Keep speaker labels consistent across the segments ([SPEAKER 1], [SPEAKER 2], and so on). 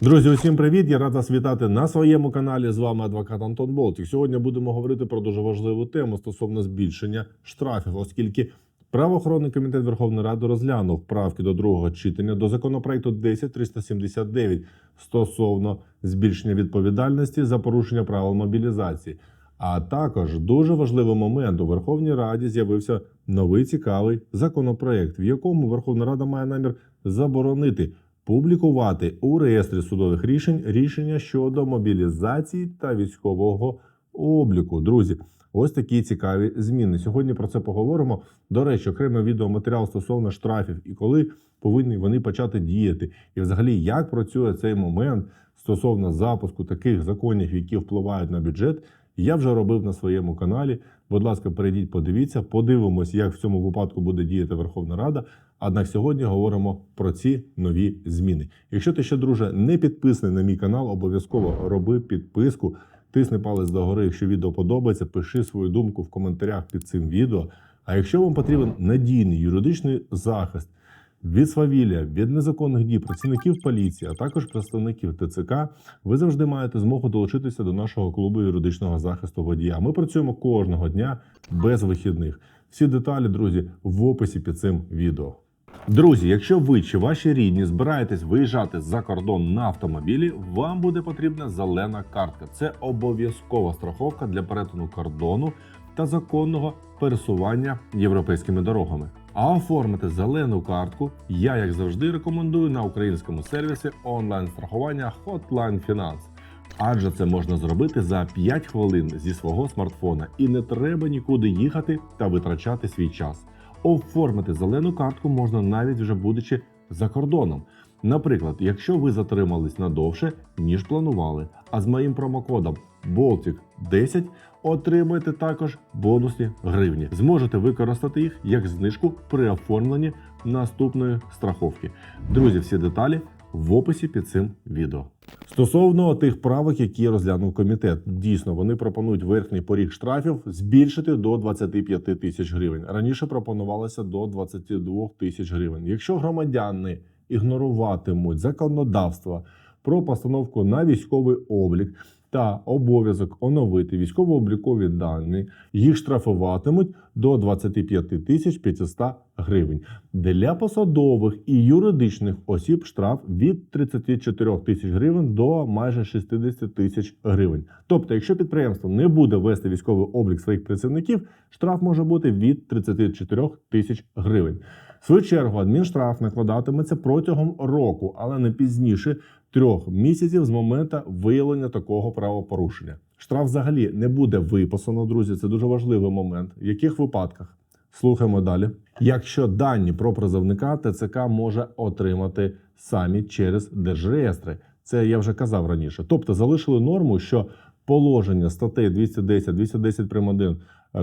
[SPEAKER 1] Друзі, усім привіт! Я рад вас вітати на своєму каналі. З вами адвокат Антон Болтик. Сьогодні будемо говорити про дуже важливу тему стосовно збільшення штрафів, оскільки правоохоронний комітет Верховної Ради розглянув правки до другого читання до законопроекту 10379 стосовно збільшення відповідальності за порушення правил мобілізації. А також дуже важливий момент у Верховній Раді з'явився новий цікавий законопроект, в якому Верховна Рада має намір заборонити публікувати у реєстрі судових рішень рішення щодо мобілізації та військового обліку. Друзі, ось такі цікаві зміни. Сьогодні про це поговоримо. До речі, окремий відеоматеріал стосовно штрафів і коли повинні вони почати діяти, і взагалі як працює цей момент стосовно запуску таких законів, які впливають на бюджет. Я вже робив на своєму каналі. Будь ласка, перейдіть, подивіться, подивимось, як в цьому випадку буде діяти Верховна Рада. Однак сьогодні говоримо про ці нові зміни. Якщо ти ще, друже, не підписаний на мій канал, обов'язково роби підписку, тисни палець догори, якщо відео подобається, пиши свою думку в коментарях під цим відео. А якщо вам потрібен надійний юридичний захист від свавілля, від незаконних дій працівників поліції, а також представників ТЦК, ви завжди маєте змогу долучитися до нашого клубу юридичного захисту водія. Ми працюємо кожного дня без вихідних. Всі деталі, друзі, в описі під цим відео. Друзі, якщо ви чи ваші рідні збираєтесь виїжджати за кордон на автомобілі, вам буде потрібна зелена картка. Це обов'язкова страховка для перетину кордону та законного пересування європейськими дорогами. А оформити зелену картку я, як завжди, рекомендую на українському сервісі онлайн-страхування Hotline Finance. Адже це можна зробити за 5 хвилин зі свого смартфона, і не треба нікуди їхати та витрачати свій час. Оформити зелену картку можна навіть вже будучи за кордоном. Наприклад, якщо ви затримались надовше, ніж планували, а з моїм промокодом Baltic 10 отримаєте також бонусні гривні. Зможете використати їх як знижку при оформленні наступної страховки. Друзі, всі деталі в описі під цим відео. Стосовно тих правок, які розглянув комітет, дійсно вони пропонують верхній поріг штрафів збільшити до 25 тисяч гривень. Раніше пропонувалося до 22 тисяч гривень. Якщо громадяни ігноруватимуть законодавство про постановку на військовий облік та обов'язок оновити військово-облікові дані, їх штрафуватимуть до 25 тисяч 500 гривень. Для посадових і юридичних осіб штраф від 34 тисяч гривень до майже 60 тисяч гривень. Тобто, якщо підприємство не буде вести військовий облік своїх працівників, штраф може бути від 34 тисяч гривень. В свою чергу адмінштраф накладатиметься протягом року, але не пізніше трьох місяців з моменту виявлення такого правопорушення. Штраф взагалі не буде виписано, друзі. Це дуже важливий момент. В яких випадках? Слухаємо далі. Якщо дані про призовника ТЦК може отримати самі через держреєстри, це я вже казав раніше. Тобто залишили норму, що положення статей 210, 210 прим. 1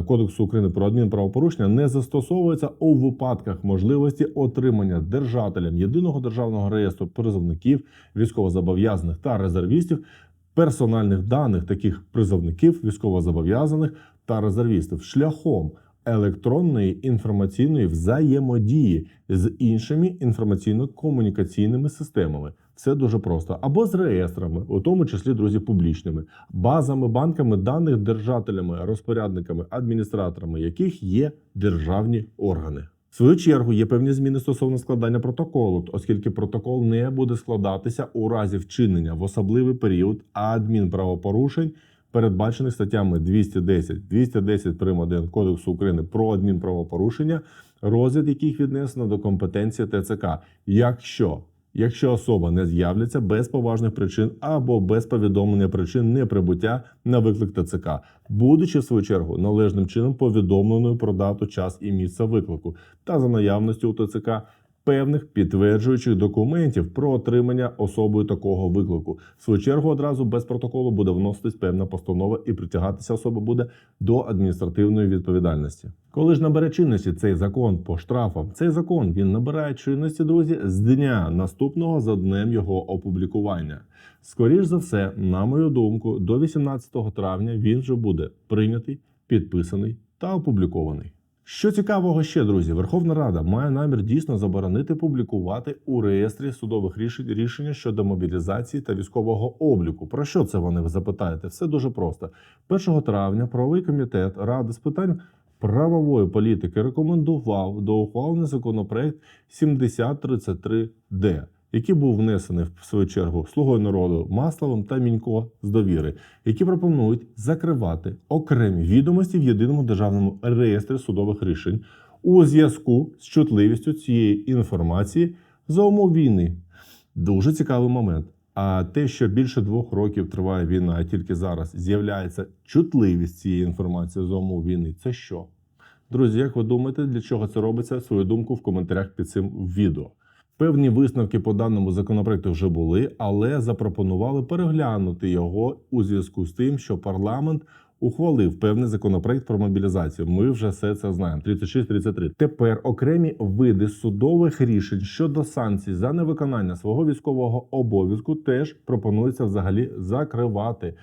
[SPEAKER 1] Кодексу України про адмінправопорушення не застосовується у випадках можливості отримання держателям єдиного державного реєстру призовників, військовозобов'язаних та резервістів персональних даних таких призовників, військовозобов'язаних та резервістів шляхом електронної інформаційної взаємодії з іншими інформаційно-комунікаційними системами. Все дуже просто або з реєстрами, у тому числі друзі, публічними, базами, банками даних, держателями, розпорядниками, адміністраторами, яких є державні органи. В свою чергу є певні зміни стосовно складання протоколу, оскільки протокол не буде складатися у разі вчинення в особливий період адмінправопорушень, передбачених статтями 210, 210 прим. 1 Кодексу України про адмінправопорушення, розгляд яких віднесено до компетенції ТЦК, якщо Якщо особа не з'являться без поважних причин або без повідомлення причин неприбуття на виклик ТЦК, будучи в свою чергу належним чином повідомленою про дату, час і місце виклику, та за наявності у ТЦК певних підтверджуючих документів про отримання особою такого виклику. В свою чергу одразу без протоколу буде вноситись певна постанова і притягатися особа буде до адміністративної відповідальності. Коли ж набере чинності цей закон по штрафам, цей закон він набирає чинності, друзі, з дня наступного за днем його опублікування. Скоріш за все, на мою думку, до 18 травня він вже буде прийнятий, підписаний та опублікований. Що цікавого ще, друзі, Верховна Рада має намір дійсно заборонити публікувати у реєстрі судових рішень рішення щодо мобілізації та військового обліку. Про що це вони ви запитаєте? Все дуже просто. 1 травня правовий комітет Ради з питань правової політики рекомендував до ухвалення законопроект 7033Д, який був внесений в свою чергу слугою народу Масловим та Мінько з довіри, які пропонують закривати окремі відомості в єдиному державному реєстрі судових рішень у зв'язку з чутливістю цієї інформації за умов війни. Дуже цікавий момент. А те, що більше двох років триває війна, і тільки зараз з'являється чутливість цієї інформації за умов війни, це що? Друзі, як ви думаєте, для чого це робиться? Свою думку в коментарях під цим відео. Певні висновки по даному законопроекту вже були, але запропонували переглянути його у зв'язку з тим, що парламент ухвалив певний законопроект про мобілізацію. Ми вже все це знаємо. 36-33. Тепер окремі види судових рішень щодо санкцій за невиконання свого військового обов'язку теж пропонується взагалі закривати.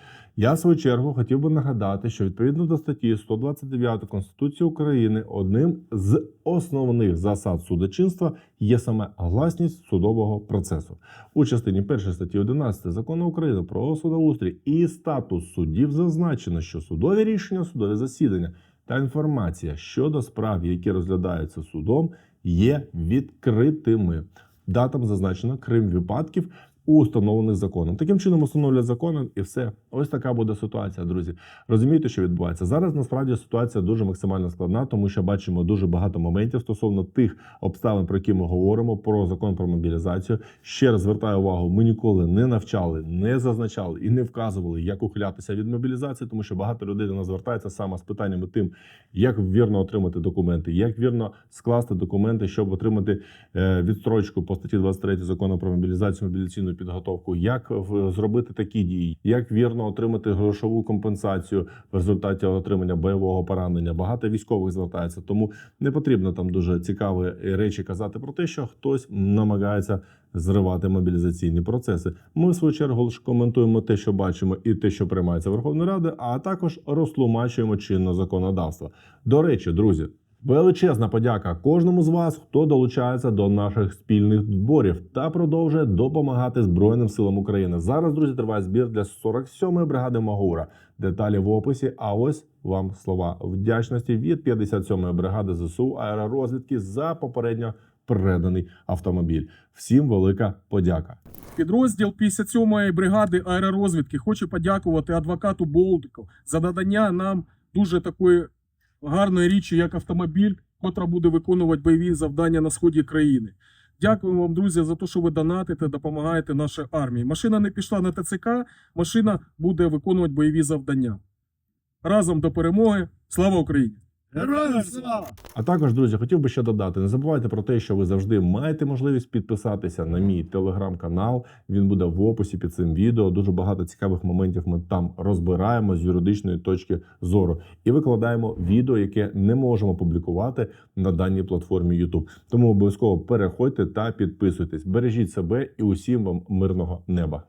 [SPEAKER 1] Я в свою чергу хотів би нагадати, що відповідно до статті 129 Конституції України одним з основних засад судочинства є саме гласність судового процесу. У частині 1 статті 11 закону України про судоустрій і статус суддів зазначено, що судові рішення, судові засідання та інформація щодо справ, які розглядаються судом, є відкритими. Датам зазначено крім випадків. Установлених законом таким чином установлюють законом, і все. Ось така буде ситуація, друзі. Розумієте, що відбувається зараз. Насправді ситуація дуже максимально складна, тому що бачимо дуже багато моментів стосовно тих обставин, про які ми говоримо, про закон про мобілізацію. Ще раз звертаю увагу: ми ніколи не навчали, не зазначали і не вказували, як ухилятися від мобілізації, тому що багато людей до нас звертається саме з питаннями тим, як вірно отримати документи, як вірно скласти документи, щоб отримати е, відстрочку по статті 23 закону про мобілізацію мобілізаційну підготовку, як в- зробити такі дії, як вірно отримати грошову компенсацію в результаті отримання бойового поранення. Багато військових звертається, тому не потрібно там дуже цікаві речі казати про те, що хтось намагається зривати мобілізаційні процеси. Ми в свою чергу лише коментуємо те, що бачимо, і те, що приймається Верховною Радою, а також розтлумачуємо чинне законодавство. До речі, друзі. Величезна подяка кожному з вас, хто долучається до наших спільних зборів та продовжує допомагати Збройним силам України. Зараз, друзі, триває збір для 47-ї бригади Магура. Деталі в описі. А ось вам слова вдячності від 57-ї бригади ЗСУ аеророзвідки за попередньо переданий автомобіль. Всім велика подяка.
[SPEAKER 2] Підрозділ 57-ї бригади аеророзвідки хоче подякувати адвокату Болтику за надання нам дуже такої гарної річі, як автомобіль, котра буде виконувати бойові завдання на сході країни. Дякуємо вам, друзі, за те, що ви донатите, допомагаєте нашій армії. Машина не пішла на ТЦК, машина буде виконувати бойові завдання. Разом до перемоги. Слава Україні!
[SPEAKER 3] Героям слава!
[SPEAKER 1] А також, друзі, хотів би ще додати: не забувайте про те, що ви завжди маєте можливість підписатися на мій телеграм-канал. Він буде в описі під цим відео. Дуже багато цікавих моментів ми там розбираємо з юридичної точки зору і викладаємо відео, яке не можемо публікувати на даній платформі YouTube. Тому обов'язково переходьте та підписуйтесь. Бережіть себе і усім вам мирного неба.